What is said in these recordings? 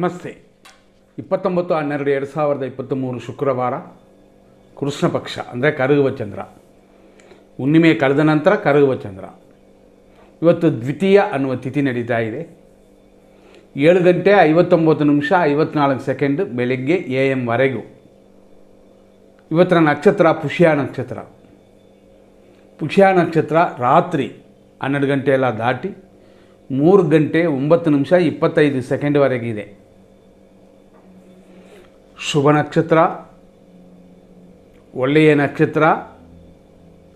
ನಮಸ್ತೆ. ಇಪ್ಪತ್ತೊಂಬತ್ತು ಹನ್ನೆರಡು ಎರಡು ಸಾವಿರದ ಇಪ್ಪತ್ತ್ಮೂರು ಶುಕ್ರವಾರ ಕೃಷ್ಣ ಪಕ್ಷ, ಅಂದರೆ ಕರಗುವ ಚಂದ್ರ. ಹುಣ್ಣಿಮೆ ಕಳೆದ ನಂತರ ಕರಗುವ ಚಂದ್ರ. ಇವತ್ತು ದ್ವಿತೀಯ ಅನ್ನುವ ತಿಥಿ ನಡೀತಾ ಇದೆ. ಏಳು ಗಂಟೆ ಐವತ್ತೊಂಬತ್ತು ನಿಮಿಷ ಐವತ್ನಾಲ್ಕು ಸೆಕೆಂಡ್ ಬೆಳಗ್ಗೆ ಎ ಎಮ್ವರೆಗೂ ಇವತ್ತಿನ ನಕ್ಷತ್ರ ಪುಷ್ಯ ನಕ್ಷತ್ರ. ಪುಷ್ಯ ನಕ್ಷತ್ರ ರಾತ್ರಿ ಹನ್ನೆರಡು ಗಂಟೆ ಎಲ್ಲ ದಾಟಿ ಮೂರು ಗಂಟೆ ಒಂಬತ್ತು ನಿಮಿಷ ಇಪ್ಪತ್ತೈದು ಸೆಕೆಂಡ್ವರೆಗಿದೆ ಶುಭ ನಕ್ಷತ್ರ, ಒಳ್ಳೆಯ ನಕ್ಷತ್ರ,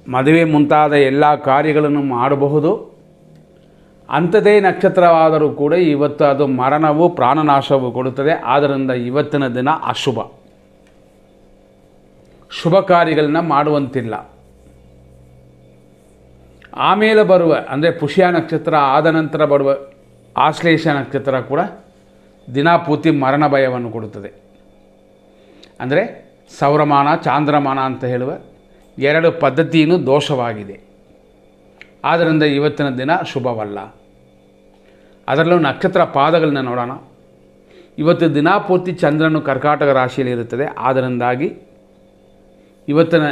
ಮದುವೆ ಮುಂತಾದ ಎಲ್ಲ ಕಾರ್ಯಗಳನ್ನು ಮಾಡಬಹುದು. ಅಂಥದೇ ನಕ್ಷತ್ರವಾದರೂ ಕೂಡ ಇವತ್ತು ಅದು ಮರಣವು ಪ್ರಾಣನಾಶವು ಕೊಡುತ್ತದೆ. ಆದ್ದರಿಂದ ಇವತ್ತಿನ ದಿನ ಅಶುಭ. ಶುಭ ಕಾರ್ಯಗಳನ್ನ ಮಾಡುವಂತಿಲ್ಲ. ಆಮೇಲೆ ಬರುವ, ಅಂದರೆ ಪುಷ್ಯ ನಕ್ಷತ್ರ ಆದ ನಂತರ ಬರುವ ಆಶ್ಲೇಷ ನಕ್ಷತ್ರ ಕೂಡ ದಿನಾಪೂರ್ತಿ ಮರಣ ಭಯವನ್ನು ಕೊಡುತ್ತದೆ. ಅಂದರೆ ಸೌರಮಾನ, ಚಾಂದ್ರಮಾನ ಅಂತ ಹೇಳುವ ಎರಡು ಪದ್ಧತಿಯೂ ದೋಷವಾಗಿದೆ. ಆದ್ದರಿಂದ ಇವತ್ತಿನ ದಿನ ಶುಭವಲ್ಲ. ಅದರಲ್ಲೂ ನಕ್ಷತ್ರ ಪಾದಗಳನ್ನ ನೋಡೋಣ. ಇವತ್ತು ದಿನಾಪೂರ್ತಿ ಚಂದ್ರನು ಕರ್ಕಾಟಕ ರಾಶಿಯಲ್ಲಿ ಇರುತ್ತದೆ. ಆದ್ದರಿಂದಾಗಿ ಇವತ್ತಿನ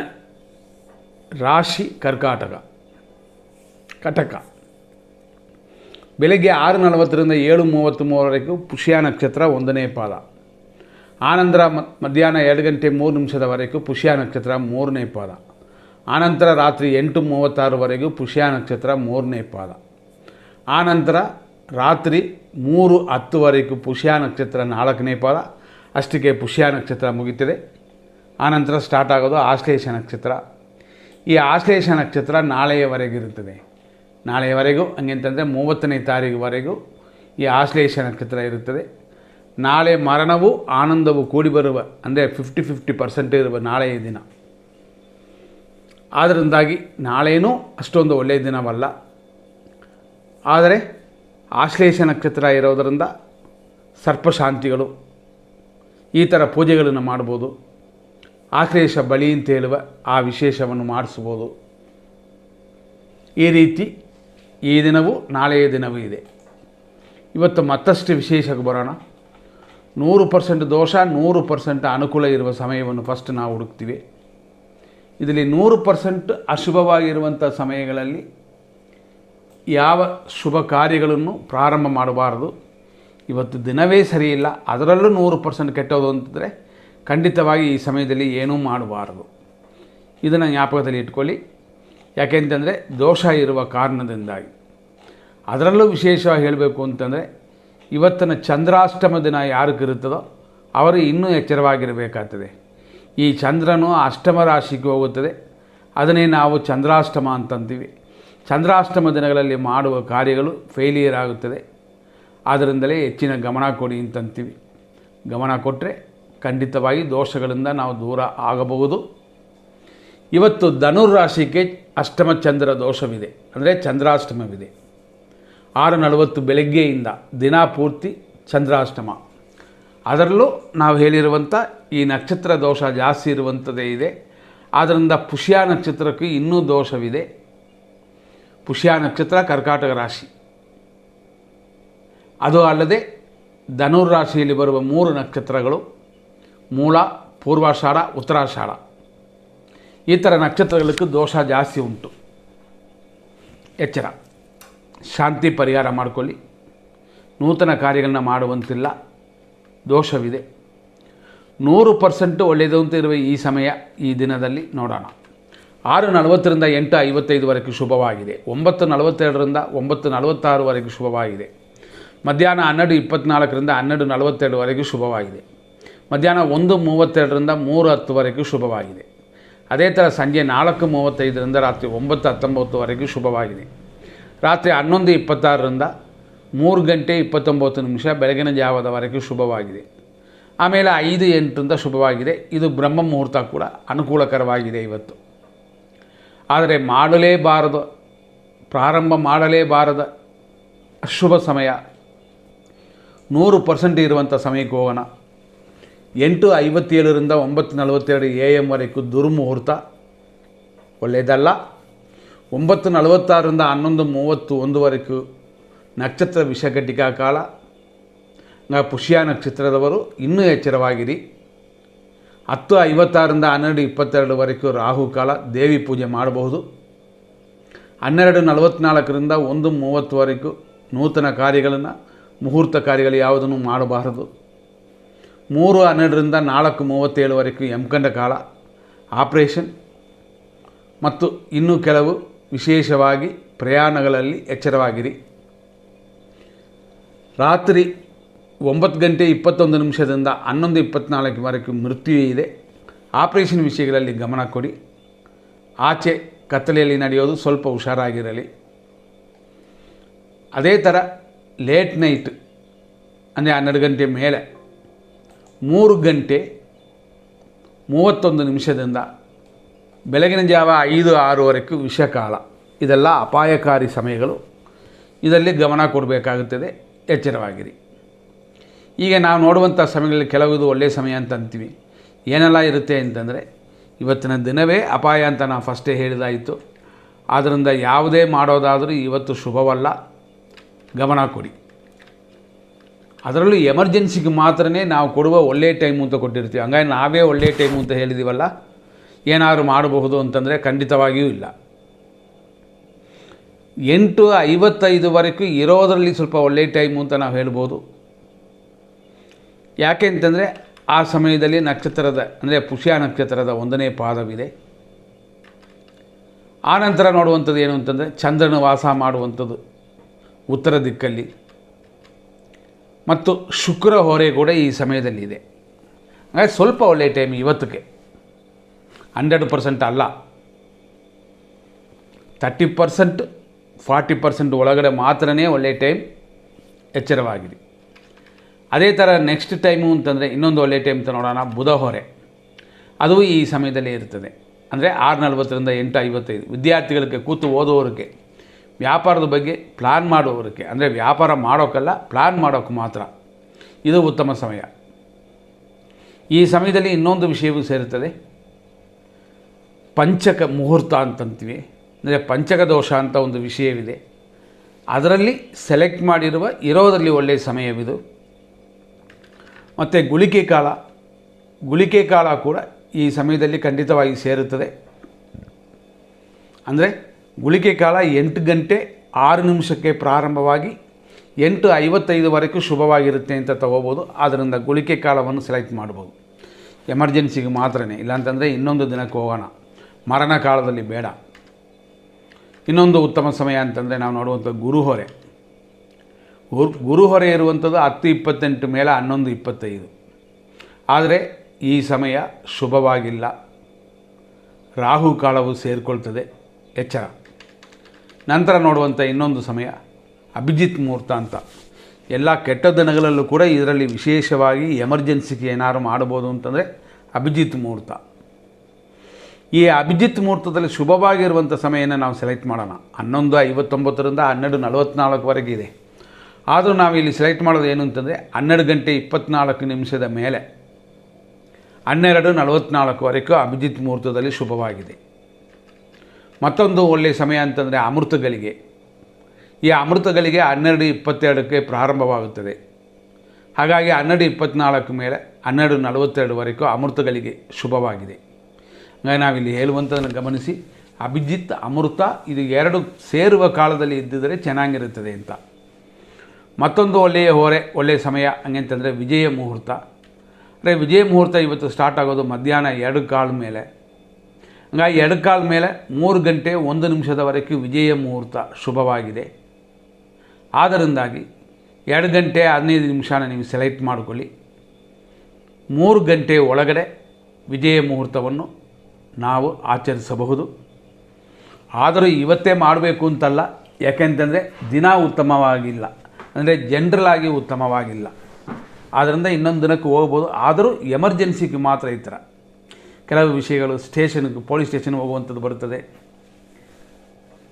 ರಾಶಿ ಕರ್ಕಾಟಕ, ಕಟಕ. ಬೆಳಗ್ಗೆ ಆರು ನಲವತ್ತರಿಂದ ಏಳು ಮೂವತ್ತು ಮೂರವರೆಗೂ ಪುಷ್ಯ ನಕ್ಷತ್ರ ಒಂದನೇ ಪಾದ. ಆನಂತರ ಮಧ್ಯಾಹ್ನ ಎರಡು ಗಂಟೆ ಮೂರು ನಿಮಿಷದವರೆಗೂ ಪುಷ್ಯ ನಕ್ಷತ್ರ ಮೂರನೇ ಪಾದ. ಆನಂತರ ರಾತ್ರಿ ಎಂಟು ಮೂವತ್ತಾರವರೆಗೂ ಪುಷ್ಯ ನಕ್ಷತ್ರ ಮೂರನೇ ಪಾದ. ಆನಂತರ ರಾತ್ರಿ ಮೂರು ಹತ್ತುವರೆಗೂ ಪುಷ್ಯ ನಕ್ಷತ್ರ ನಾಲ್ಕನೇ ಪಾದ. ಅಷ್ಟಕ್ಕೆ ಪುಷ್ಯ ನಕ್ಷತ್ರ ಮುಗಿತದೆ. ಆನಂತರ ಸ್ಟಾರ್ಟ್ ಆಗೋದು ಆಶ್ಲೇಷ ನಕ್ಷತ್ರ. ಈ ಆಶ್ಲೇಷ ನಕ್ಷತ್ರ ನಾಳೆಯವರೆಗಿರುತ್ತದೆ ನಾಳೆಯವರೆಗೂ ಹಂಗೆಂತಂದರೆ ಮೂವತ್ತನೇ ತಾರೀಕುವರೆಗೂ ಈ ಆಶ್ಲೇಷ ನಕ್ಷತ್ರ ಇರುತ್ತದೆ. ನಾಳೆ ಮರಣವು ಆನಂದವು ಕೂಡಿ ಬರುವ, ಅಂದರೆ ಫಿಫ್ಟಿ ಫಿಫ್ಟಿ ಪರ್ಸೆಂಟ್ ಇರುವ ನಾಳೆಯ ದಿನ. ಆದ್ದರಿಂದಾಗಿ ನಾಳೆಯೂ ಅಷ್ಟೊಂದು ಒಳ್ಳೆಯ ದಿನವಲ್ಲ. ಆದರೆ ಆಶ್ಲೇಷ ನಕ್ಷತ್ರ ಇರೋದರಿಂದ ಸರ್ಪಶಾಂತಿಗಳು ಈ ಥರ ಪೂಜೆಗಳನ್ನು ಮಾಡ್ಬೋದು. ಆಶ್ಲೇಷ ಬಳಿ ಅಂತ ಹೇಳುವ ಆ ವಿಶೇಷವನ್ನು ಮಾಡಿಸ್ಬೋದು. ಈ ರೀತಿ ಈ ದಿನವೂ ನಾಳೆಯ ದಿನವೂ ಇದೆ. ಇವತ್ತು ಮತ್ತಷ್ಟು ವಿಶೇಷಕ್ಕೆ ಬರೋಣ. ನೂರು ಪರ್ಸೆಂಟ್ ದೋಷ, ನೂರು ಪರ್ಸೆಂಟ್ ಅನುಕೂಲ ಇರುವ ಸಮಯವನ್ನು ಫಸ್ಟ್ ನಾವು ಹುಡುಕ್ತೀವಿ. ಇದರಲ್ಲಿ ನೂರು ಪರ್ಸೆಂಟ್ ಅಶುಭವಾಗಿರುವಂಥ ಸಮಯಗಳಲ್ಲಿ ಯಾವ ಶುಭ ಕಾರ್ಯಗಳನ್ನು ಪ್ರಾರಂಭ ಮಾಡಬಾರದು. ಇವತ್ತು ದಿನವೇ ಸರಿಯಿಲ್ಲ, ಅದರಲ್ಲೂ ನೂರು ಪರ್ಸೆಂಟ್ ಕೆಟ್ಟೋದು ಅಂತಂದರೆ ಖಂಡಿತವಾಗಿ ಈ ಸಮಯದಲ್ಲಿ ಏನೂ ಮಾಡಬಾರದು. ಇದನ್ನು ಜ್ಞಾಪಕದಲ್ಲಿ ಇಟ್ಕೊಳ್ಳಿ. ಯಾಕೆಂತಂದರೆ ದೋಷ ಇರುವ ಕಾರಣದಿಂದಾಗಿ. ಅದರಲ್ಲೂ ವಿಶೇಷವಾಗಿ ಹೇಳಬೇಕು ಅಂತಂದರೆ ಇವತ್ತಿನ ಚಂದ್ರಾಷ್ಟಮ ದಿನ ಯಾರಿಗಿರುತ್ತದೋ ಅವರು ಇನ್ನೂ ಎಚ್ಚರವಾಗಿರಬೇಕಾಗ್ತದೆ. ಈ ಚಂದ್ರನು ಅಷ್ಟಮ ರಾಶಿಗೆ ಹೋಗುತ್ತದೆ. ಅದನ್ನೇ ನಾವು ಚಂದ್ರಾಷ್ಟಮ ಅಂತಂತೀವಿ. ಚಂದ್ರಾಷ್ಟಮ ದಿನಗಳಲ್ಲಿ ಮಾಡುವ ಕಾರ್ಯಗಳು ಫೇಲಿಯರ್ ಆಗುತ್ತದೆ. ಆದ್ದರಿಂದಲೇ ಹೆಚ್ಚಿನ ಗಮನ ಕೊಡಿ ಅಂತಂತೀವಿ. ಗಮನ ಕೊಟ್ಟರೆ ಖಂಡಿತವಾಗಿ ದೋಷಗಳಿಂದ ನಾವು ದೂರ ಆಗಬಹುದು. ಇವತ್ತು ಧನುರ್ರಾಶಿಗೆ ಅಷ್ಟಮ ಚಂದ್ರ ದೋಷವಿದೆ. ಅಂದರೆ ಚಂದ್ರಾಷ್ಟಮವಿದೆ. ಆರು ನಲವತ್ತು ಬೆಳಗ್ಗೆಯಿಂದ ದಿನ ಪೂರ್ತಿ ಚಂದ್ರಾಷ್ಟಮ. ಅದರಲ್ಲೂ ನಾವು ಹೇಳಿರುವಂಥ ಈ ನಕ್ಷತ್ರ ದೋಷ ಜಾಸ್ತಿ ಇರುವಂಥದ್ದೇ ಇದೆ. ಆದ್ದರಿಂದ ಪುಷ್ಯ ನಕ್ಷತ್ರಕ್ಕೆ ಇನ್ನೂ ದೋಷವಿದೆ. ಪುಷ್ಯ ನಕ್ಷತ್ರ ಕರ್ಕಾಟಕ ರಾಶಿ. ಅದು ಅಲ್ಲದೆ ಧನುರ್ ರಾಶಿಯಲ್ಲಿ ಬರುವ ಮೂರು ನಕ್ಷತ್ರಗಳು, ಮೂಲ, ಪೂರ್ವಾಷಾಢ, ಉತ್ತರಾಷಾಢ. ಈ ಥರ ನಕ್ಷತ್ರಗಳಿಗೆ ದೋಷ ಜಾಸ್ತಿ ಉಂಟು. ಎಚ್ಚರ. ಶಾಂತಿ ಪರಿಹಾರ ಮಾಡಿಕೊಳ್ಳಿ. ನೂತನ ಕಾರ್ಯಗಳನ್ನ ಮಾಡುವಂತಿಲ್ಲ. ದೋಷವಿದೆ. ನೂರು ಪರ್ಸೆಂಟು ಒಳ್ಳೆಯದು ಅಂತ ಇರುವ ಈ ಸಮಯ, ಈ ದಿನದಲ್ಲಿ ನೋಡೋಣ. ಆರು ನಲವತ್ತರಿಂದ ಎಂಟು ಐವತ್ತೈದುವರೆಗೆ ಶುಭವಾಗಿದೆ. ಒಂಬತ್ತು ನಲವತ್ತೆರಡರಿಂದ ಒಂಬತ್ತು ನಲವತ್ತಾರುವರೆಗೆ ಶುಭವಾಗಿದೆ. ಮಧ್ಯಾಹ್ನ ಹನ್ನೆರಡು ಇಪ್ಪತ್ತ್ನಾಲ್ಕರಿಂದ ಹನ್ನೆರಡು ನಲವತ್ತೆರಡುವರೆಗೂ ಶುಭವಾಗಿದೆ. ಮಧ್ಯಾಹ್ನ ಒಂದು ಮೂವತ್ತೆರಡರಿಂದ ಮೂರು ಹತ್ತುವರೆಗೂ ಶುಭವಾಗಿದೆ. ಅದೇ ಥರ ಸಂಜೆ ನಾಲ್ಕು ಮೂವತ್ತೈದರಿಂದ ರಾತ್ರಿ ಒಂಬತ್ತು ಹತ್ತೊಂಬತ್ತುವರೆಗೂ ಶುಭವಾಗಿದೆ. ರಾತ್ರಿ ಹನ್ನೊಂದು ಇಪ್ಪತ್ತಾರರಿಂದ ಮೂರು ಗಂಟೆ ಇಪ್ಪತ್ತೊಂಬತ್ತು ನಿಮಿಷ ಬೆಳಗಿನ ಜಾವದವರೆಗೂ ಶುಭವಾಗಿದೆ. ಆಮೇಲೆ ಐದು ಎಂಟರಿಂದ ಶುಭವಾಗಿದೆ. ಇದು ಬ್ರಹ್ಮ ಮುಹೂರ್ತ ಕೂಡ ಅನುಕೂಲಕರವಾಗಿದೆ ಇವತ್ತು. ಆದರೆ ಮಾಡಲೇಬಾರದ. ಪ್ರಾರಂಭ ಮಾಡಲೇಬಾರದ ಅಶುಭ ಸಮಯ. ನೂರು ಪರ್ಸೆಂಟ್ ಇರುವಂಥ ಸಮಯಕ್ಕೆ ಹೋಗೋಣ. ಎಂಟು ಐವತ್ತೇಳರಿಂದ ಒಂಬತ್ತು ನಲವತ್ತೆರಡು ಎ ಎಮ್ವರೆಗೂ ದುರ್ಮುಹೂರ್ತ. ಒಳ್ಳೆಯದಲ್ಲ. ಒಂಬತ್ತು ನಲವತ್ತಾರರಿಂದ ಹನ್ನೊಂದು ಮೂವತ್ತು ಒಂದುವರೆಗೂ ನಕ್ಷತ್ರ ವಿಷಘಟಿಕಾ ಕಾಲ. ಪುಷ್ಯ ನಕ್ಷತ್ರದವರು ಇನ್ನೂ ಎಚ್ಚರವಾಗಿರಿ. ಹತ್ತು ಐವತ್ತಾರರಿಂದ ಹನ್ನೆರಡು ಇಪ್ಪತ್ತೆರಡುವರೆಗೂ ರಾಹುಕಾಲ ದೇವಿ ಪೂಜೆ ಮಾಡಬಹುದು. ಹನ್ನೆರಡು ನಲವತ್ತ್ನಾಲ್ಕರಿಂದ ಒಂದು ಮೂವತ್ತುವರೆಗೂ ನೂತನ ಕಾರ್ಯಗಳನ್ನು, ಮುಹೂರ್ತ ಕಾರ್ಯಗಳು ಯಾವುದನ್ನು ಮಾಡಬಾರದು. ಮೂರು ಹನ್ನೆರಡರಿಂದ ನಾಲ್ಕು ಮೂವತ್ತೇಳುವರೆಗೂ ಎಂಕಂಡ ಕಾಲ ಆಪ್ರೇಷನ್. ಮತ್ತು ಇನ್ನೂ ಕೆಲವು ವಿಶೇಷವಾಗಿ ಪ್ರಯಾಣಗಳಲ್ಲಿ ಎಚ್ಚರವಾಗಿರಿ. ರಾತ್ರಿ ಒಂಬತ್ತು ಗಂಟೆ ಇಪ್ಪತ್ತೊಂದು ನಿಮಿಷದಿಂದ ಹನ್ನೊಂದು ಇಪ್ಪತ್ತ್ನಾಲ್ಕುವರೆಗೂ ಮೃತ್ಯು ಇದೆ. ಆಪರೇಷನ್ ವಿಷಯಗಳಲ್ಲಿ ಗಮನ ಕೊಡಿ. ಆಚೆ ಕತ್ತಲೆಯಲ್ಲಿ ನಡೆಯೋದು ಸ್ವಲ್ಪ ಹುಷಾರಾಗಿರಲಿ. ಅದೇ ಥರ ಲೇಟ್ ನೈಟ್ ಅಂದರೆ ಹನ್ನೆರಡು ಗಂಟೆ ಮೇಲೆ ಮೂರು ಗಂಟೆ ಮೂವತ್ತೊಂದು ನಿಮಿಷದಿಂದ ಬೆಳಗಿನ ಜಾವ ಐದು, ಆರೂವರೆಗೂ ವಿಷಕಾಲ. ಇದೆಲ್ಲ ಅಪಾಯಕಾರಿ ಸಮಯಗಳು. ಇದರಲ್ಲಿ ಗಮನ ಕೊಡಬೇಕಾಗುತ್ತದೆ. ಎಚ್ಚರವಾಗಿರಿ. ಈಗ ನಾವು ನೋಡುವಂಥ ಸಮಯಗಳಲ್ಲಿ ಕೆಲವುದು ಒಳ್ಳೆಯ ಸಮಯ ಅಂತ ಅಂತೀವಿ. ಏನೆಲ್ಲ ಇರುತ್ತೆ ಅಂತಂದರೆ, ಇವತ್ತಿನ ದಿನವೇ ಅಪಾಯ ಅಂತ ನಾವು ಫಸ್ಟೇ ಹೇಳಿದಾಯಿತು. ಆದ್ದರಿಂದ ಯಾವುದೇ ಮಾಡೋದಾದರೂ ಇವತ್ತು ಶುಭವಲ್ಲ. ಗಮನ ಕೊಡಿ. ಅದರಲ್ಲೂ ಎಮರ್ಜೆನ್ಸಿಗೆ ಮಾತ್ರನೇ ನಾವು ಕೊಡುವ ಒಳ್ಳೆಯ ಟೈಮು ಅಂತ ಕೊಟ್ಟಿರ್ತೀವಿ. ಹಂಗಾಗಿ ನಾವೇ ಒಳ್ಳೆಯ ಟೈಮು ಅಂತ ಹೇಳಿದ್ದೀವಲ್ಲ ಏನಾದರೂ ಮಾಡಬಹುದು ಅಂತಂದರೆ ಖಂಡಿತವಾಗಿಯೂ ಇಲ್ಲ. ಎಂಟು ಐವತ್ತೈದುವರೆಗೂ ಇರೋದರಲ್ಲಿ ಸ್ವಲ್ಪ ಒಳ್ಳೆಯ ಟೈಮು ಅಂತ ನಾವು ಹೇಳ್ಬೋದು. ಯಾಕೆ ಅಂತಂದರೆ ಆ ಸಮಯದಲ್ಲಿ ನಕ್ಷತ್ರದ, ಅಂದರೆ ಪುಷ್ಯ ನಕ್ಷತ್ರದ ಒಂದನೇ ಪಾದವಿದೆ. ಆನಂತರ ನೋಡುವಂಥದ್ದು ಏನು ಅಂತಂದರೆ ಚಂದ್ರನ ವಾಸ ಮಾಡುವಂಥದ್ದು ಉತ್ತರ ದಿಕ್ಕಲ್ಲಿ. ಮತ್ತು ಶುಕ್ರ ಹೊರೆ ಕೂಡ ಈ ಸಮಯದಲ್ಲಿ ಇದೆ ಹಾಗಾಗಿ ಸ್ವಲ್ಪ ಒಳ್ಳೆಯ ಟೈಮ್ ಇವತ್ತಿಗೆ ಹಂಡ್ರೆಡ್ ಪರ್ಸೆಂಟ್ ಅಲ್ಲ. ತರ್ಟಿ ಪರ್ಸೆಂಟ್, ಫಾರ್ಟಿ ಪರ್ಸೆಂಟ್ ಒಳಗಡೆ ಮಾತ್ರನೇ ಒಳ್ಳೆಯ ಟೈಮ್ ಎಚ್ಚರವಾಗಿದೆ. ಅದೇ ಥರ ನೆಕ್ಸ್ಟ್ ಟೈಮು ಅಂತಂದರೆ ಇನ್ನೊಂದು ಒಳ್ಳೆಯ ಟೈಮ್ ಅಂತ ನೋಡೋಣ, ಬುಧ ಹೊರೆ. ಅದು ಈ ಸಮಯದಲ್ಲಿ ಇರ್ತದೆ. ಅಂದರೆ ಆರು ನಲ್ವತ್ತರಿಂದ ಎಂಟು ಐವತ್ತೈದು ವಿದ್ಯಾರ್ಥಿಗಳಿಗೆ ಕೂತು ಓದೋರಿಗೆ ವ್ಯಾಪಾರದ ಬಗ್ಗೆ ಪ್ಲ್ಯಾನ್ ಮಾಡುವವರಿಗೆ, ಅಂದರೆ ವ್ಯಾಪಾರ ಮಾಡೋಕ್ಕಲ್ಲ ಪ್ಲ್ಯಾನ್ ಮಾಡೋಕ್ಕೆ ಮಾತ್ರ. ಇದು ಉತ್ತಮ ಸಮಯ. ಈ ಸಮಯದಲ್ಲಿ ಇನ್ನೊಂದು ವಿಷಯವೂ ಸೇರುತ್ತದೆ. ಪಂಚಕ ಮುಹೂರ್ತ ಅಂತಂತೀವಿ. ಅಂದರೆ ಪಂಚಕ ದೋಷ ಅಂತ ಒಂದು ವಿಷಯವಿದೆ. ಅದರಲ್ಲಿ ಸೆಲೆಕ್ಟ್ ಮಾಡಿರುವ ಇರೋದರಲ್ಲಿ ಒಳ್ಳೆಯ ಸಮಯವಿದು. ಮತ್ತು ಗುಳಿಕೆ ಕಾಲ ಗುಳಿಕೆ ಕಾಲ ಕೂಡ ಈ ಸಮಯದಲ್ಲಿ ಖಂಡಿತವಾಗಿ ಸೇರುತ್ತದೆ. ಅಂದರೆ ಗುಳಿಕೆ ಕಾಲ ಎಂಟು ಗಂಟೆ ಆರು ನಿಮಿಷಕ್ಕೆ ಪ್ರಾರಂಭವಾಗಿ ಎಂಟು ಐವತ್ತೈದುವರೆಗೂ ಶುಭವಾಗಿರುತ್ತೆ ಅಂತ ತಗೋಬೋದು. ಆದ್ದರಿಂದ ಗುಳಿಕೆ ಕಾಲವನ್ನು ಸೆಲೆಕ್ಟ್ ಮಾಡ್ಬೋದು. ಎಮರ್ಜೆನ್ಸಿಗೆ ಮಾತ್ರನೇ. ಇಲ್ಲಾಂತಂದರೆ ಇನ್ನೊಂದು ದಿನಕ್ಕೆ ಹೋಗೋಣ. ಮರಣ ಕಾಲದಲ್ಲಿ ಬೇಡ. ಇನ್ನೊಂದು ಉತ್ತಮ ಸಮಯ ಅಂತಂದರೆ ನಾವು ನೋಡುವಂಥ ಗುರುಹೊರೆ. ಗುರು, ಗುರುಹೊರೆ ಇರುವಂಥದ್ದು ಹತ್ತು ಇಪ್ಪತ್ತೆಂಟು ಮೇಲೆ ಹನ್ನೊಂದು ಇಪ್ಪತ್ತೈದು. ಆದರೆ ಈ ಸಮಯ ಶುಭವಾಗಿಲ್ಲ. ರಾಹು ಕಾಲವು ಸೇರಿಕೊಳ್ತದೆ, ಎಚ್ಚರ. ನಂತರ ನೋಡುವಂಥ ಇನ್ನೊಂದು ಸಮಯ ಅಭಿಜಿತ್ ಮುಹೂರ್ತ ಅಂತ. ಎಲ್ಲ ಕೆಟ್ಟ ದಿನಗಳಲ್ಲೂ ಕೂಡ ಇದರಲ್ಲಿ ವಿಶೇಷವಾಗಿ ಎಮರ್ಜೆನ್ಸಿಗೆ ಏನಾದರೂ ಮಾಡ್ಬೋದು ಅಂತಂದರೆ ಅಭಿಜಿತ್ ಮುಹೂರ್ತ ಈ ಅಭಿಜಿತ್ ಮುಹೂರ್ತದಲ್ಲಿ ಶುಭವಾಗಿರುವಂಥ ಸಮಯನ ನಾವು ಸೆಲೆಕ್ಟ್ ಮಾಡೋಣ. ಹನ್ನೊಂದು ಐವತ್ತೊಂಬತ್ತರಿಂದ ಹನ್ನೆರಡು ನಲವತ್ತ್ನಾಲ್ಕುವರೆಗೆ ಇದೆ. ಆದರೂ ನಾವು ಇಲ್ಲಿ ಸೆಲೆಕ್ಟ್ ಮಾಡೋದು ಏನು ಅಂತಂದರೆ ಹನ್ನೆರಡು ಗಂಟೆ ಇಪ್ಪತ್ತ್ನಾಲ್ಕು ನಿಮಿಷದ ಮೇಲೆ ಹನ್ನೆರಡು ನಲವತ್ತ್ನಾಲ್ಕುವರೆಗೂ ಅಭಿಜಿತ್ ಮುಹೂರ್ತದಲ್ಲಿ ಶುಭವಾಗಿದೆ. ಮತ್ತೊಂದು ಒಳ್ಳೆಯ ಸಮಯ ಅಂತಂದರೆ ಅಮೃತಗಳಿಗೆ. ಈ ಅಮೃತಗಳಿಗೆ ಹನ್ನೆರಡು ಇಪ್ಪತ್ತೆರಡಕ್ಕೆ ಪ್ರಾರಂಭವಾಗುತ್ತದೆ. ಹಾಗಾಗಿ ಹನ್ನೆರಡು ಇಪ್ಪತ್ತ್ನಾಲ್ಕು ಮೇಲೆ ಹನ್ನೆರಡು ನಲವತ್ತೆರಡುವರೆಗೂ ಅಮೃತಗಳಿಗೆ ಶುಭವಾಗಿದೆ. ನಾವಿಲ್ಲಿ ಹೇಳುವಂಥದ್ದನ್ನು ಗಮನಿಸಿ, ಅಭಿಜಿತ್, ಅಮೃತ, ಇದು ಎರಡು ಸೇರುವ ಕಾಲದಲ್ಲಿ ಇದ್ದಿದ್ದರೆ ಚೆನ್ನಾಗಿರುತ್ತದೆ ಅಂತ. ಮತ್ತೊಂದು ಒಳ್ಳೆಯ ಹೊರೆ, ಒಳ್ಳೆಯ ಸಮಯ, ಹಂಗಂತಂದರೆ ವಿಜಯ ಮುಹೂರ್ತ. ಅಂದರೆ ವಿಜಯ ಮುಹೂರ್ತ ಇವತ್ತು ಸ್ಟಾರ್ಟ್ ಆಗೋದು ಮಧ್ಯಾಹ್ನ ಎರಡು ಕಾಲ ಮೇಲೆ. ಹಂಗಾಗಿ ಎರಡು ಕಾಲ ಮೇಲೆ ಮೂರು ಗಂಟೆ ಒಂದು ನಿಮಿಷದವರೆಗೂ ವಿಜಯ ಮುಹೂರ್ತ ಶುಭವಾಗಿದೆ. ಆದ್ದರಿಂದಾಗಿ ಎರಡು ಗಂಟೆ ಹದಿನೈದು ನಿಮಿಷನ ನೀವು ಸೆಲೆಕ್ಟ್ ಮಾಡಿಕೊಳ್ಳಿ. ಮೂರು ಗಂಟೆ ಒಳಗಡೆ ವಿಜಯ ಮುಹೂರ್ತವನ್ನು ನಾವು ಆಚರಿಸಬಹುದು. ಆದರೂ ಇವತ್ತೇ ಮಾಡಬೇಕು ಅಂತಲ್ಲ. ಯಾಕೆಂತಂದರೆ ದಿನ ಉತ್ತಮವಾಗಿಲ್ಲ. ಅಂದರೆ ಜನರಲ್ ಆಗಿ ಉತ್ತಮವಾಗಿಲ್ಲ. ಆದ್ದರಿಂದ ಇನ್ನೊಂದು ದಿನಕ್ಕೆ ಹೋಗ್ಬೋದು. ಆದರೂ ಎಮರ್ಜೆನ್ಸಿಗೆ ಮಾತ್ರ ಈ ಥರ. ಕೆಲವು ವಿಷಯಗಳು ಸ್ಟೇಷನ್ಗೆ ಪೊಲೀಸ್ ಸ್ಟೇಷನ್ ಹೋಗುವಂಥದ್ದು ಬರುತ್ತದೆ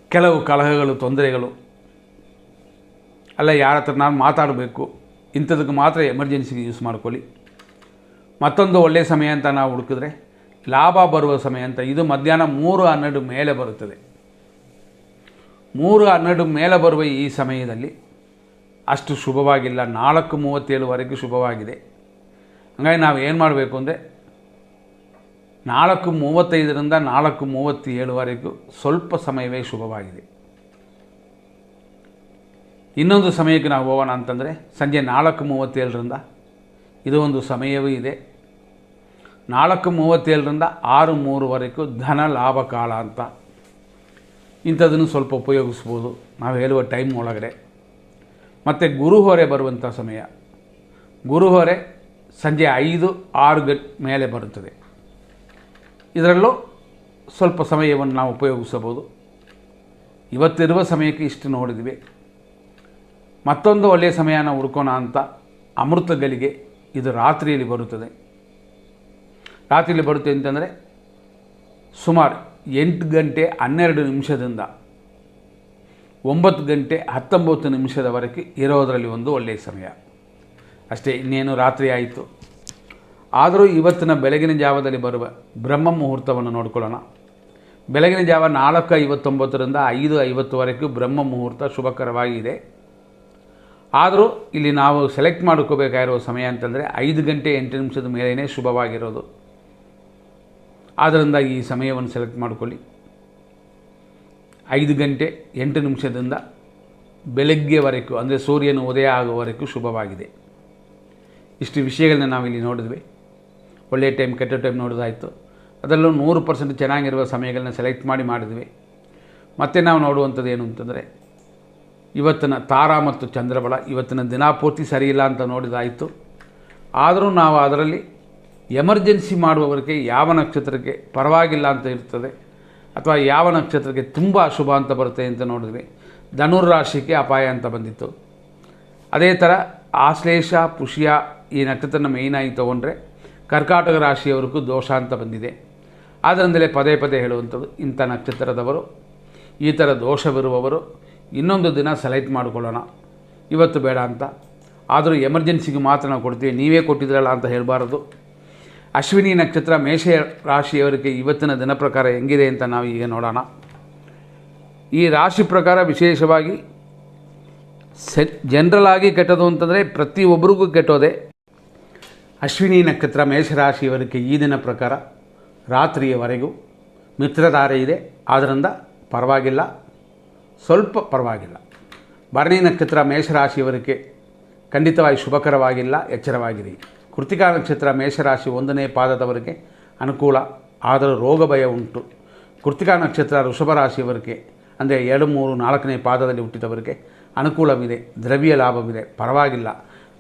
ಕೆಲವು ಕಲಹಗಳು, ತೊಂದರೆಗಳು. ಅಲ್ಲ, ಯಾರ ಹತ್ರ ನಾನು ಮಾತಾಡಬೇಕು. ಇಂಥದಕ್ಕೆ ಮಾತ್ರ ಎಮರ್ಜೆನ್ಸಿಗೆ ಯೂಸ್ ಮಾಡ್ಕೊಳ್ಳಿ. ಮತ್ತೊಂದು ಒಳ್ಳೆಯ ಸಮಯ ಅಂತ ನಾವು ಹುಡುಕಿದ್ರೆ ಲಾಭ ಬರುವ ಸಮಯ ಅಂತ ಇದು ಮಧ್ಯಾಹ್ನ ಮೂರು ಹನ್ನೆರಡು ಮೇಲೆ ಬರುತ್ತದೆ. ಮೂರು ಹನ್ನೆರಡು ಮೇಲೆ ಬರುವ ಈ ಸಮಯದಲ್ಲಿ ಅಷ್ಟು ಶುಭವಾಗಿಲ್ಲ. ನಾಲ್ಕು ಮೂವತ್ತೇಳುವರೆಗೂ ಶುಭವಾಗಿದೆ. ಹಂಗಾಗಿ ನಾವು ಏನು ಮಾಡಬೇಕು ಅಂದರೆ ನಾಲ್ಕು ಮೂವತ್ತೈದರಿಂದ ನಾಲ್ಕು ಮೂವತ್ತೇಳುವರೆಗೂ ಸ್ವಲ್ಪ ಸಮಯವೇ ಶುಭವಾಗಿದೆ. ಇನ್ನೊಂದು ಸಮಯಕ್ಕೆ ನಾವು ಹೋಗೋಣ ಅಂತಂದರೆ ಸಂಜೆ ನಾಲ್ಕು ಮೂವತ್ತೇಳರಿಂದ ಇದು ಒಂದು ಸಮಯವೂ ಇದೆ. ನಾಲ್ಕು ಮೂವತ್ತೇಳರಿಂದ ಆರು ಮೂರುವರೆಗೂ ಧನ ಲಾಭ ಕಾಲ ಅಂತ. ಇಂಥದನ್ನು ಸ್ವಲ್ಪ ಉಪಯೋಗಿಸ್ಬೋದು. ನಾವು ಹೇಳುವ ಟೈಮ್ ಒಳಗಡೆ. ಮತ್ತು ಗುರುಹೊರೆ ಬರುವಂಥ ಸಮಯ. ಗುರುಹೊರೆ ಸಂಜೆ ಐದು, ಆರು ಗಂಟೆ ಮೇಲೆ ಬರುತ್ತದೆ. ಇದರಲ್ಲೂ ಸ್ವಲ್ಪ ಸಮಯವನ್ನು ನಾವು ಉಪಯೋಗಿಸಬಹುದು. ಇವತ್ತಿರುವ ಸಮಯಕ್ಕೆ ಇಷ್ಟು ನೋಡಿದ್ವಿ. ಮತ್ತೊಂದು ಒಳ್ಳೆಯ ಸಮಯನ ಹುಡ್ಕೋಣ ಅಂತ ಅಮೃತಗಳಿಗೆ ಇದು ರಾತ್ರಿಯಲ್ಲಿ ಬರುತ್ತದೆ. ರಾತ್ರಿಯಲ್ಲಿ ಬರುತ್ತೆ ಅಂತಂದರೆ ಸುಮಾರು ಎಂಟು ಗಂಟೆ ಹನ್ನೆರಡು ನಿಮಿಷದಿಂದ ಒಂಬತ್ತು ಗಂಟೆ ಹತ್ತೊಂಬತ್ತು ನಿಮಿಷದವರೆಗೆ ಇರೋದರಲ್ಲಿ ಒಂದು ಒಳ್ಳೆಯ ಸಮಯ. ಅಷ್ಟೇ ಇನ್ನೇನು ರಾತ್ರಿ ಆಯಿತು. ಆದರೂ ಇವತ್ತಿನ ಬೆಳಗಿನ ಜಾವದಲ್ಲಿ ಬರುವ ಬ್ರಹ್ಮ ಮುಹೂರ್ತವನ್ನು ನೋಡಿಕೊಳ್ಳೋಣ. ಬೆಳಗಿನ ಜಾವ ನಾಲ್ಕು ಐವತ್ತೊಂಬತ್ತರಿಂದ ಐದು ಐವತ್ತುವರೆಗೂ ಬ್ರಹ್ಮ ಮುಹೂರ್ತ ಶುಭಕರವಾಗಿದೆ ಆದರೂ ಇಲ್ಲಿ ನಾವು ಸೆಲೆಕ್ಟ್ ಮಾಡ್ಕೋಬೇಕಾಗಿರೋ ಸಮಯ ಅಂತಂದರೆ ಐದು ಗಂಟೆ ಎಂಟು ನಿಮಿಷದ ಮೇಲೇ ಶುಭವಾಗಿರೋದು. ಆದ್ದರಿಂದ ಈ ಸಮಯವನ್ನು ಸೆಲೆಕ್ಟ್ ಮಾಡಿಕೊಳ್ಳಿ. ಐದು ಗಂಟೆ ಎಂಟು ನಿಮಿಷದಿಂದ ಬೆಳಗ್ಗೆವರೆಗೂ, ಅಂದರೆ ಸೂರ್ಯನ ಉದಯ ಆಗುವವರೆಗೂ ಶುಭವಾಗಿದೆ. ಇಷ್ಟು ವಿಷಯಗಳನ್ನ ನಾವಿಲ್ಲಿ ನೋಡಿದ್ವಿ. ಒಳ್ಳೆಯ ಟೈಮ್ ಕೆಟ್ಟ ಟೈಮ್ ನೋಡೋದಾಯಿತು. ಅದರಲ್ಲೂ ನೂರು ಪರ್ಸೆಂಟ್ ಚೆನ್ನಾಗಿರುವ ಸಮಯಗಳನ್ನ ಸೆಲೆಕ್ಟ್ ಮಾಡಿ ಮಾಡಿದ್ವಿ. ಮತ್ತೆ ನಾವು ನೋಡುವಂಥದ್ದು ಏನು ಅಂತಂದರೆ, ಇವತ್ತಿನ ತಾರಾ ಮತ್ತು ಚಂದ್ರಬಳ ಇವತ್ತಿನ ದಿನಾಪೂರ್ತಿ ಸರಿಯಿಲ್ಲ ಅಂತ ನೋಡಿದಾಯಿತು. ಆದರೂ ನಾವು ಅದರಲ್ಲಿ ಎಮರ್ಜೆನ್ಸಿ ಮಾಡುವವರಿಗೆ ಯಾವ ನಕ್ಷತ್ರಕ್ಕೆ ಪರವಾಗಿಲ್ಲ ಅಂತ ಇರ್ತದೆ, ಅಥವಾ ಯಾವ ನಕ್ಷತ್ರಕ್ಕೆ ತುಂಬ ಅಶುಭ ಅಂತ ಬರುತ್ತೆ ಅಂತ ನೋಡಿದ್ವಿ ಧನುರ್ ರಾಶಿಗೆ ಅಪಾಯ ಅಂತ ಬಂದಿತ್ತು. ಅದೇ ಥರ ಆಶ್ಲೇಷ, ಪುಷ್ಯ ಈ ನಕ್ಷತ್ರನ ಮೇಯ್ನಾಗಿ ತೊಗೊಂಡ್ರೆ ಕರ್ಕಾಟಕ ರಾಶಿಯವರಿಗೂ ದೋಷ ಅಂತ ಬಂದಿದೆ. ಆದ್ದರಿಂದಲೇ ಪದೇ ಪದೇ ಹೇಳುವಂಥದ್ದು ಇಂಥ ನಕ್ಷತ್ರದವರು, ಈ ಥರ ದೋಷವಿರುವವರು ಇನ್ನೊಂದು ದಿನ ಸೆಲೆಕ್ಟ್ ಮಾಡಿಕೊಳ್ಳೋಣ. ಇವತ್ತು ಬೇಡ ಅಂತ. ಆದರೂ ಎಮರ್ಜೆನ್ಸಿಗೆ ಮಾತ್ರ ನಾವು ಕೊಡ್ತೀವಿ, ನೀವೇ ಕೊಟ್ಟಿದ್ರಲ್ಲ ಅಂತ ಹೇಳಬಾರದು. ಅಶ್ವಿನಿ ನಕ್ಷತ್ರ ಮೇಷ ರಾಶಿಯವರಿಗೆ ಇವತ್ತಿನ ದಿನ ಪ್ರಕಾರ ಹೆಂಗಿದೆ ಅಂತ ನಾವು ಈಗ ನೋಡೋಣ. ಈ ರಾಶಿ ಪ್ರಕಾರ ವಿಶೇಷವಾಗಿ ಸೆ ಜನರಲ್ ಆಗಿ ಕೆಟ್ಟದು ಅಂತಂದರೆ ಪ್ರತಿಯೊಬ್ಬರಿಗೂ ಕೆಟ್ಟೋದೆ. ಅಶ್ವಿನಿ ನಕ್ಷತ್ರ ಮೇಷರಾಶಿಯವರಿಗೆ ಈ ದಿನ ಪ್ರಕಾರ ರಾತ್ರಿಯವರೆಗೂ ಮಿತ್ರಧಾರೆ ಇದೆ. ಆದ್ದರಿಂದ ಪರವಾಗಿಲ್ಲ. ಸ್ವಲ್ಪ ಪರವಾಗಿಲ್ಲ. ಭರಣಿ ನಕ್ಷತ್ರ ಮೇಷರಾಶಿಯವರಿಗೆ ಖಂಡಿತವಾಗಿ ಶುಭಕರವಾಗಿಲ್ಲ, ಎಚ್ಚರವಾಗಿರಿ. ಕೃತಿಕಾ ನಕ್ಷತ್ರ ಮೇಷರಾಶಿ ಒಂದನೇ ಪಾದದವರಿಗೆ ಅನುಕೂಲ, ಆದರೂ ರೋಗ ಭಯ ಉಂಟು. ಕೃತಿಕಾ ನಕ್ಷತ್ರ ವೃಷಭ ರಾಶಿಯವರಿಗೆ ಅಂದರೆ ಎರಡು, ಮೂರು, ನಾಲ್ಕನೇ ಪಾದದಲ್ಲಿ ಹುಟ್ಟಿದವರಿಗೆ ಅನುಕೂಲವಿದೆ, ದ್ರವ್ಯ ಲಾಭವಿದೆ. ಪರವಾಗಿಲ್ಲ.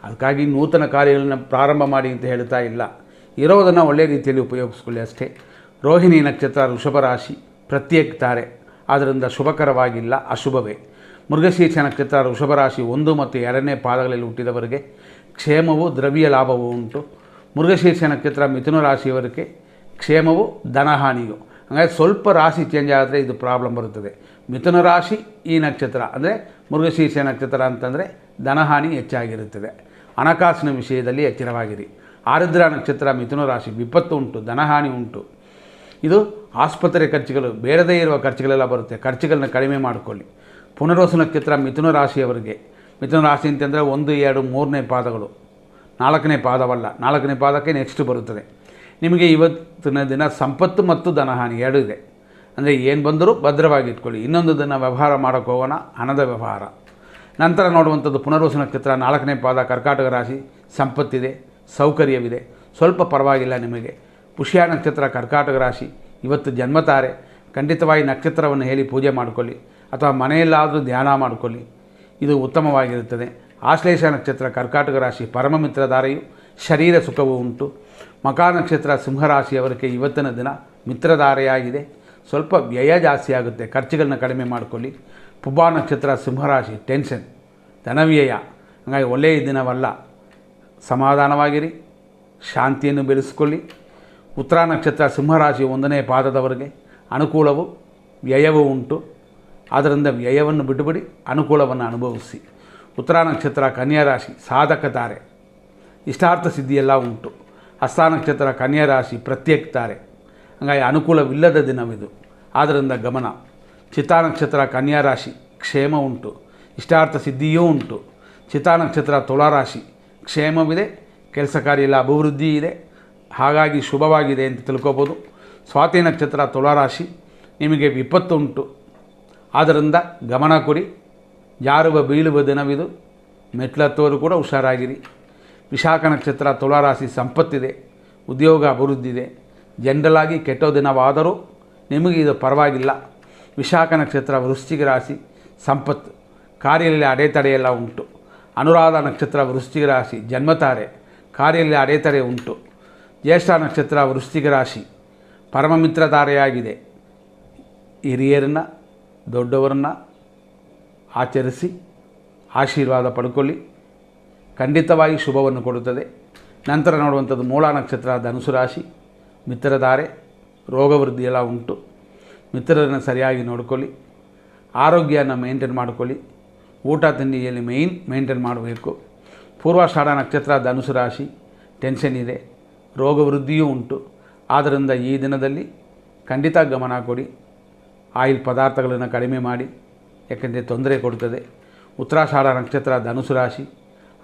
ಅದಕ್ಕಾಗಿ ನೂತನ ಕಾರ್ಯಗಳನ್ನು ಪ್ರಾರಂಭ ಮಾಡಿ ಅಂತ ಹೇಳ್ತಾ ಇಲ್ಲ. ಇರೋದನ್ನು ಒಳ್ಳೆಯ ರೀತಿಯಲ್ಲಿ ಉಪಯೋಗಿಸ್ಕೊಳ್ಳಿ ಅಷ್ಟೇ. ರೋಹಿಣಿ ನಕ್ಷತ್ರ ವೃಷಭ ರಾಶಿ ಪ್ರತ್ಯೇಕ ತಾರೆ ಆದ್ದರಿಂದ ಶುಭಕರವಾಗಿಲ್ಲ, ಅಶುಭವೇ. ಮೃಗಶೀರ್ಷ ನಕ್ಷತ್ರ ವೃಷಭ ರಾಶಿ ಒಂದು ಮತ್ತು ಎರಡನೇ ಪಾದಗಳಲ್ಲಿ ಹುಟ್ಟಿದವರಿಗೆ ಕ್ಷೇಮವು ದ್ರವ್ಯ ಲಾಭವು ಉಂಟು. ಮೃಗಶೀರ್ಷ ನಕ್ಷತ್ರ ಮಿಥುನ ರಾಶಿಯವರಿಗೆ ಕ್ಷೇಮವು ಧನಹಾನಿಯು ಹಾಗಾಗಿ ಸ್ವಲ್ಪ ರಾಶಿ ಚೇಂಜ್ ಆದರೆ ಇದು ಪ್ರಾಬ್ಲಮ್ ಬರುತ್ತದೆ. ಮಿಥುನ ರಾಶಿ ಈ ನಕ್ಷತ್ರ ಅಂದರೆ ಮೃಗಶೀರ್ಷ ನಕ್ಷತ್ರ ಅಂತಂದರೆ ಧನಹಾನಿ ಹೆಚ್ಚಾಗಿರುತ್ತದೆ. ಹಣಕಾಸಿನ ವಿಷಯದಲ್ಲಿ ಎಚ್ಚರವಾಗಿರಿ. ಆರಿದ್ರ ನಕ್ಷತ್ರ ಮಿಥುನ ರಾಶಿ ವಿಪತ್ತು ಉಂಟು ಧನಹಾನಿ ಉಂಟು. ಇದು ಆಸ್ಪತ್ರೆ ಖರ್ಚುಗಳು, ಬೇಡದೇ ಇರುವ ಖರ್ಚುಗಳೆಲ್ಲ ಬರುತ್ತೆ. ಖರ್ಚುಗಳನ್ನ ಕಡಿಮೆ ಮಾಡಿಕೊಳ್ಳಿ. ಪುನರ್ವಸು ನಕ್ಷತ್ರ ಮಿಥುನ ರಾಶಿಯವರಿಗೆ ಮಿಥುನ ರಾಶಿ ಅಂತಂದರೆ ಒಂದು, ಎರಡು, ಮೂರನೇ ಪಾದಗಳು. ನಾಲ್ಕನೇ ಪಾದವಲ್ಲ. ನಾಲ್ಕನೇ ಪಾದಕ್ಕೆ ನೆಕ್ಸ್ಟ್ ಬರುತ್ತದೆ. ನಿಮಗೆ ಇವತ್ತಿನ ದಿನ ಸಂಪತ್ತು ಮತ್ತು ಧನಹಾನಿ ಎರಡು ಇದೆ. ಅಂದರೆ ಏನು ಬಂದರೂ ಭದ್ರವಾಗಿ ಇಟ್ಕೊಳ್ಳಿ. ಇನ್ನೊಂದು ದಿನ ವ್ಯವಹಾರ ಮಾಡೋಕ್ಕೆ ಹೋಗೋಣ, ಹಣದ ವ್ಯವಹಾರ. ನಂತರ ನೋಡುವಂಥದ್ದು ಪುನರ್ವಸ ನಕ್ಷತ್ರ ನಾಲ್ಕನೇ ಪಾದ, ಕರ್ಕಾಟಕ ರಾಶಿ, ಸಂಪತ್ತಿದೆ, ಸೌಕರ್ಯವಿದೆ. ಸ್ವಲ್ಪ ಪರವಾಗಿಲ್ಲ ನಿಮಗೆ. ಪುಷ್ಯ ನಕ್ಷತ್ರ ಕರ್ಕಾಟಕ ರಾಶಿ, ಇವತ್ತು ಜನ್ಮತಾರೆ. ಖಂಡಿತವಾಗಿ ನಕ್ಷತ್ರವನ್ನು ಹೇಳಿ ಪೂಜೆ ಮಾಡಿಕೊಳ್ಳಿ. ಅಥವಾ ಮನೆಯಲ್ಲಾದರೂ ಧ್ಯಾನ ಮಾಡಿಕೊಳ್ಳಿ. ಇದು ಉತ್ತಮವಾಗಿರುತ್ತದೆ. ಆಶ್ಲೇಷ ನಕ್ಷತ್ರ, ಕರ್ಕಾಟಕ ರಾಶಿ, ಪರಮ ಮಿತ್ರಧಾರೆಯು ಶರೀರ ಸುಖವೂ ಉಂಟು. ಮಕಾ ನಕ್ಷತ್ರ ಸಿಂಹರಾಶಿಯವರಿಗೆ ಇವತ್ತಿನ ದಿನ ಮಿತ್ರಧಾರೆಯಾಗಿದೆ ಸ್ವಲ್ಪ ವ್ಯಯ ಜಾಸ್ತಿ ಆಗುತ್ತೆ. ಖರ್ಚುಗಳನ್ನ ಕಡಿಮೆ ಮಾಡಿಕೊಳ್ಳಿ. ಪುಬ್ಬಾ ನಕ್ಷತ್ರ ಸಿಂಹರಾಶಿ ಟೆನ್ಷನ್, ಧನವ್ಯಯ. ಹಾಗಾಗಿ ಒಳ್ಳೆಯ ದಿನವಲ್ಲ. ಸಮಾಧಾನವಾಗಿರಿ. ಶಾಂತಿಯನ್ನು ಬೆಳೆಸಿಕೊಳ್ಳಿ. ಉತ್ತರ ನಕ್ಷತ್ರ ಸಿಂಹರಾಶಿ ಒಂದನೇ ಪಾದದವರೆಗೆ ಅನುಕೂಲವು, ವ್ಯಯವೂ ಉಂಟು. ಆದ್ದರಿಂದ ವ್ಯಯವನ್ನು ಬಿಟ್ಟುಬಿಡಿ ಅನುಕೂಲವನ್ನು ಅನುಭವಿಸಿ. ಉತ್ತರ ನಕ್ಷತ್ರ, ಕನ್ಯಾ ರಾಶಿ, ಸಾಧಕ ತಾರೆ. ಇಷ್ಟಾರ್ಥ ಸಿದ್ಧಿಯೆಲ್ಲ ಉಂಟು. ಹಸ್ತ ನಕ್ಷತ್ರ, ಕನ್ಯಾ ರಾಶಿ ಪ್ರತ್ಯೇಕ ತಾರೆ. ಹಾಗಾಗಿ ಅನುಕೂಲವಿಲ್ಲದ ದಿನವಿದು. ಆದ್ದರಿಂದ ಗಮನ. ಚಿತಾನಕ್ಷತ್ರ ಕನ್ಯಾ ರಾಶಿ, ಕ್ಷೇಮ ಉಂಟು. ಇಷ್ಟಾರ್ಥ ಸಿದ್ಧಿಯೂ ಉಂಟು. ಚಿತಾ ನಕ್ಷತ್ರ ತುಲಾರಾಶಿ ಕ್ಷೇಮವಿದೆ. ಕೆಲಸ ಕಾರ್ಯ ಅಭಿವೃದ್ಧಿ ಇದೆ. ಹಾಗಾಗಿ ಶುಭವಾಗಿದೆ ಅಂತ ತಿಳ್ಕೊಬೋದು. ಸ್ವಾತಿ ನಕ್ಷತ್ರ ತುಲಾರಾಶಿ ನಿಮಗೆ ವಿಪತ್ತು ಉಂಟು ಆದ್ದರಿಂದ ಗಮನ ಕೊಡಿ. ಜಾರುವ ಬೀಳುವ ದಿನವಿದು, ಮೆಟ್ಲತ್ತೋರು ಕೂಡ ಹುಷಾರಾಗಿರಿ. ವಿಶಾಖ ನಕ್ಷತ್ರ ತುಲಾರಾಶಿ ಸಂಪತ್ತಿದೆ, ಉದ್ಯೋಗ ಅಭಿವೃದ್ಧಿ ಇದೆ ಜನರಲಾಗಿ ಕೆಟ್ಟೋ ದಿನವಾದರೂ ನಿಮಗೆ ಇದು ಪರವಾಗಿಲ್ಲ. ವಿಶಾಖ ನಕ್ಷತ್ರ ವೃಶ್ಚಿಕ ರಾಶಿ ಸಂಪತ್ತು. ಕಾರ್ಯದಲ್ಲಿ ಅಡೆತಡೆಯೆಲ್ಲ ಉಂಟು. ಅನುರಾಧ ನಕ್ಷತ್ರ ವೃಶ್ಚಿಕ ರಾಶಿ ಜನ್ಮತಾರೆ. ಕಾರ್ಯದಲ್ಲಿ ಅಡೆತಡೆ ಉಂಟು. ಜ್ಯೇಷ್ಠ ನಕ್ಷತ್ರ ವೃಶ್ಚಿಕ ರಾಶಿ ಪರಮಮಿತ್ರಧಾರೆಯಾಗಿದೆ ಹಿರಿಯರನ್ನ ದೊಡ್ಡವರನ್ನ ಆಚರಿಸಿ, ಆಶೀರ್ವಾದ ಪಡ್ಕೊಳ್ಳಿ. ಖಂಡಿತವಾಗಿ ಶುಭವನ್ನು ಕೊಡುತ್ತದೆ. ನಂತರ ನೋಡುವಂಥದ್ದು ಮೂಲ ನಕ್ಷತ್ರ, ಧನುಸು ರಾಶಿ. ಮಿತ್ರಧಾರೆ, ರೋಗವೃದ್ಧಿ ಎಲ್ಲ ಉಂಟು. ಮಿತ್ರರನ್ನು ಸರಿಯಾಗಿ ನೋಡ್ಕೊಳ್ಳಿ. ಆರೋಗ್ಯನ ಮೇಂಟೈನ್ ಮಾಡ್ಕೊಳ್ಳಿ. ಊಟ ತಿಂಡಿಯಲ್ಲಿ ಮೇಯ್ನ್ ಮೇಂಟೈನ್ ಮಾಡಬೇಕು. ಪೂರ್ವಾಷಾಢ ನಕ್ಷತ್ರ, ಧನುಸು ರಾಶಿ. ಟೆನ್ಷನ್ ಇದೆ. ರೋಗವೃದ್ಧಿಯೂ ಉಂಟು. ಆದ್ದರಿಂದ ಈ ದಿನದಲ್ಲಿ ಖಂಡಿತ ಗಮನ ಕೊಡಿ. ಆಯಿಲ್ ಪದಾರ್ಥಗಳನ್ನು ಕಡಿಮೆ ಮಾಡಿ, ಯಾಕೆಂದರೆ ತೊಂದರೆ ಕೊಡುತ್ತದೆ ಉತ್ತರಾಷಾಢ ನಕ್ಷತ್ರ ಧನುಸು ರಾಶಿ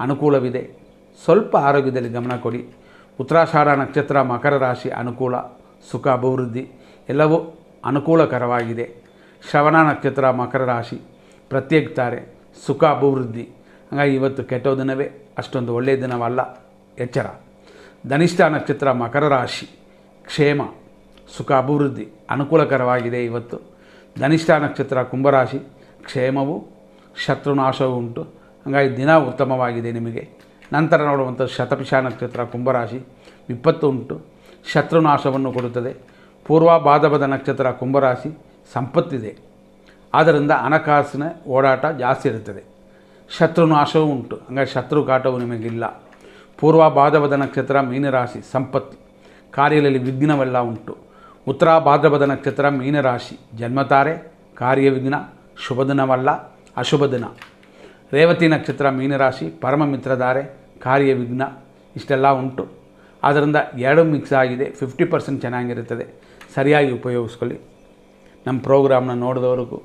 ಅನುಕೂಲವಿದೆ. ಸ್ವಲ್ಪ ಆರೋಗ್ಯದಲ್ಲಿ ಗಮನ ಕೊಡಿ. ಉತ್ತರಾಷಾಢ ನಕ್ಷತ್ರ ಮಕರ ರಾಶಿ ಅನುಕೂಲ, ಸುಖ, ಅಭಿವೃದ್ಧಿ ಎಲ್ಲವೂ ಅನುಕೂಲಕರವಾಗಿದೆ. ಶ್ರವಣ ನಕ್ಷತ್ರ ಮಕರ ರಾಶಿ ಪ್ರತ್ಯೇಕತಾರೆ, ಸುಖ, ಅಭಿವೃದ್ಧಿ. ಹಾಗಾಗಿ ಇವತ್ತು ಕೆಟ್ಟ ದಿನವೇ, ಅಷ್ಟೊಂದು ಒಳ್ಳೆಯ ದಿನವಲ್ಲ, ಎಚ್ಚರ. ಧನಿಷ್ಠ ನಕ್ಷತ್ರ ಮಕರ ರಾಶಿ ಕ್ಷೇಮ, ಸುಖ, ಅಭಿವೃದ್ಧಿ ಅನುಕೂಲಕರವಾಗಿದೆ ಇವತ್ತು. ಧನಿಷ್ಠ ನಕ್ಷತ್ರ, ಕುಂಭರಾಶಿ, ಕ್ಷೇಮವು, ಶತ್ರುನಾಶವೂ ಉಂಟು. ಹಾಗಾಗಿ ದಿನ ಉತ್ತಮವಾಗಿದೆ ನಿಮಗೆ. ನಂತರ ನೋಡುವಂಥ ಶತಪಿಷ ನಕ್ಷತ್ರ, ಕುಂಭರಾಶಿ, ವಿಪತ್ತು ಉಂಟು. ಶತ್ರುನಾಶವನ್ನು ಕೊಡುತ್ತದೆ. ಪೂರ್ವ ಭಾದಪದ ನಕ್ಷತ್ರ, ಕುಂಭರಾಶಿ, ಸಂಪತ್ತಿದೆ. ಆದ್ದರಿಂದ ಹಣಕಾಸಿನ ಓಡಾಟ ಜಾಸ್ತಿ ಇರುತ್ತದೆ. ಶತ್ರುನಾಶವೂ ಉಂಟು. ಹಂಗಾಗಿ ಶತ್ರು ಕಾಟವು ನಿಮಗಿಲ್ಲ. ಪೂರ್ವ ಭಾದಪದ ನಕ್ಷತ್ರ, ಮೀನರಾಶಿ, ಸಂಪತ್ತು. ಕಾರ್ಯದಲ್ಲಿ ವಿಘ್ನವೆಲ್ಲ ಉಂಟು. ಉತ್ತರ ಭಾದ್ರಪದ ನಕ್ಷತ್ರ ಮೀನರಾಶಿ ಜನ್ಮತಾರೆ ಕಾರ್ಯ ವಿಘ್ನ ಶುಭ ದಿನವಲ್ಲ ಅಶುಭ ದಿನ ರೇವತಿ ನಕ್ಷತ್ರ ಮೀನರಾಶಿ ಪರಮ ಮಿತ್ರಧಾರೆ ಕಾರ್ಯ ವಿಘ್ನ ಇಷ್ಟೆಲ್ಲ ಉಂಟು. ಆದ್ದರಿಂದ ಎರಡು ಮಿಕ್ಸ್ ಆಗಿದೆ ಫಿಫ್ಟಿ ಪರ್ಸೆಂಟ್ ಚೆನ್ನಾಗಿರುತ್ತದೆ. ಸರಿಯಾಗಿ ಉಪಯೋಗಿಸ್ಕೊಳ್ಳಿ. ನಮ್ಮ ಪ್ರೋಗ್ರಾಮ್ನ ನೋಡಿದವರಿಗೂ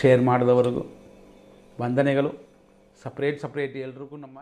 ಶೇರ್ ಮಾಡಿದವರಿಗೂ, ವಂದನೆಗಳು. ಸಪ್ರೇಟ್ ಸಪ್ರೇಟ್ ಎಲ್ರಿಗೂ ನಮ್ಮ